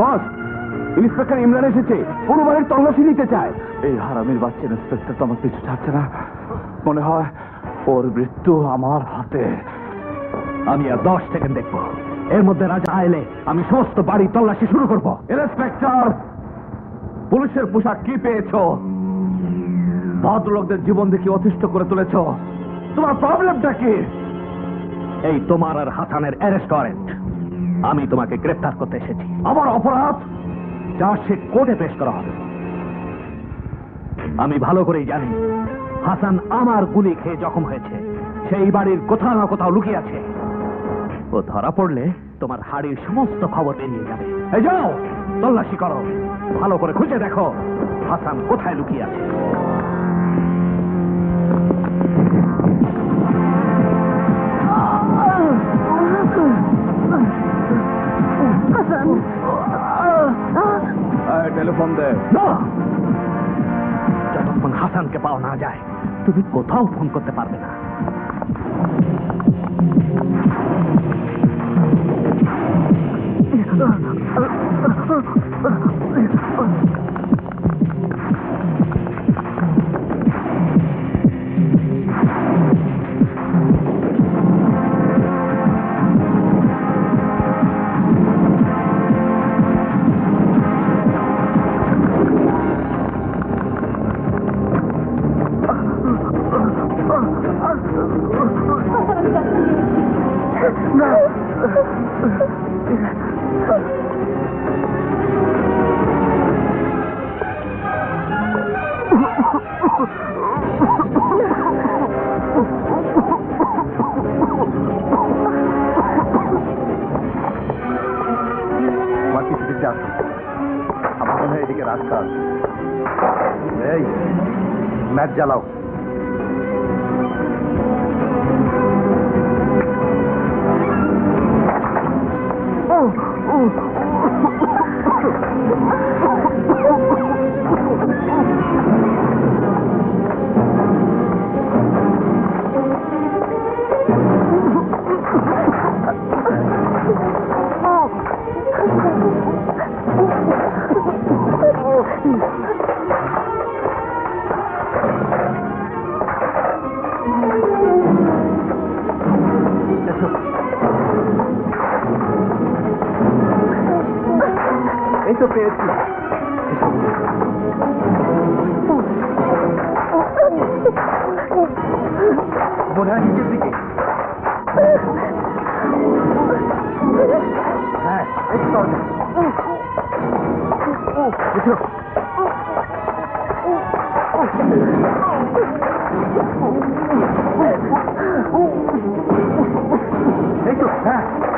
বস inspector Imran এসেছে। পুরো বাড়ির তল্লাশি নিতে চায়। এই হারামির বাচ্চা ইন্সপেক্টর তো আমার পিছু ছাড়ছে না। মনে হয় ওর মৃত্যু আমার হাতে। আমি আর দশ সেকেন্ড দেখব। এর মধ্যে রাজা আইলে আমি সমস্ত বাড়ি তল্লাশি শুরু করব। ইন্সপেক্টর পুলিশের পোশাক কি পেয়েছ? ভদ্রলোকদের জীবন দেখি অতিষ্ঠ করে তুলেছ। তোমার প্রবলেমটা কি? এই তোমার আর হাসানের অ্যারেস্ট ওয়ারেন্ট। আমি তোমাকে গ্রেফতার করতে এসেছি। আমার অপরাধ চার্জশিট কোর্টে পেশ করা হবে। আমি ভালো করেই জানি, হাসান আমার গুলি খেয়ে জখম হয়েছে। সেই বাড়ির কোথাও না কোথাও লুকিয়ে আছে। ও ধরা পড়লে তোমার হাড়ির সমস্ত খবর বেরিয়ে যাবে। এই যাও, তল্লাশি করো। ভালো করে খুঁজে দেখো, হাসান কোথায় লুকিয়ে আছে। টেলিফোন দে না! যতক্ষণ হাসানকে পাওয়া না যায় তুমি কোথাও ফোন করতে পারবে না। আমার আসো। আমার মনে হয় এদিকে রাস্তা আছে। এই ম্যাচ জ্বালাও। এই তো পেয়েছি মনে হয় নিচের দিকে হ্যাঁ এই Đấy rồi, ha.